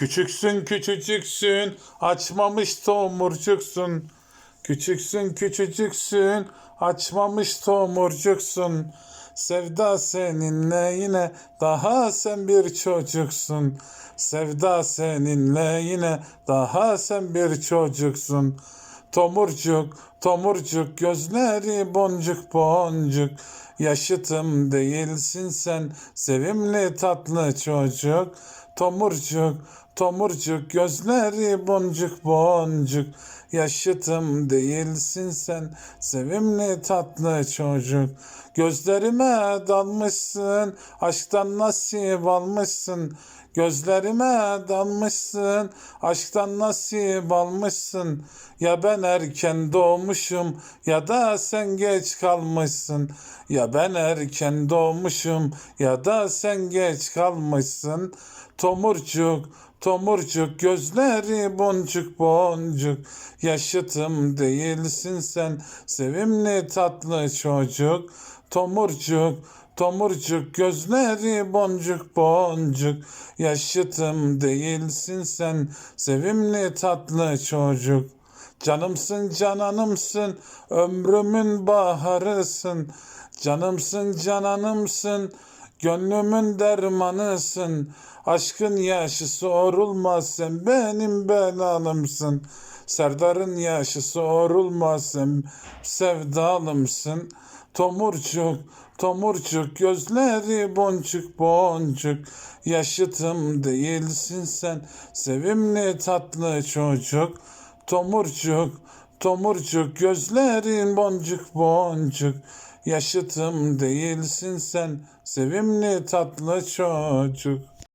Küçüksün küçücüksün açmamış tomurcuksun. Küçüksün küçücüksün açmamış tomurcuksun. Sevda seninle yine daha sen bir çocuksun. Sevda seninle yine daha sen bir çocuksun. Tomurcuk, tomurcuk gözleri boncuk boncuk. Yaşıtım değilsin sen sevimli tatlı çocuk. Tomurcuk, tomurcuk gözleri boncuk boncuk. Yaşıtım değilsin sen sevimli tatlı çocuk. Gözlerime dalmışsın, aşktan nasip almışsın. Gözlerime dalmışsın, aşktan nasip almışsın. Ya ben erken doğmuşum ya da sen geç kalmışsın. Ya ben erken doğmuşum ya da sen geç kalmışsın. Tomurcuk, tomurcuk gözleri boncuk boncuk. Yaşıtım değilsin sen sevimli tatlı çocuk. Tomurcuk, tomurcuk gözleri boncuk boncuk. Yaşıtım değilsin sen sevimli tatlı çocuk. Canımsın cananımsın ömrümün baharısın. Canımsın cananımsın gönlümün dermanısın. Aşkın yaşı sorulmaz sen benim belalımsın. Serdar'ın yaşı sorulmaz sen sevdalımsın. Tomurcuk, tomurcuk gözleri boncuk boncuk. Yaşıtım değilsin sen sevimli tatlı çocuk. Tomurcuk, tomurcuk gözlerin boncuk boncuk. Yaşıtım değilsin sen sevimli tatlı çocuk.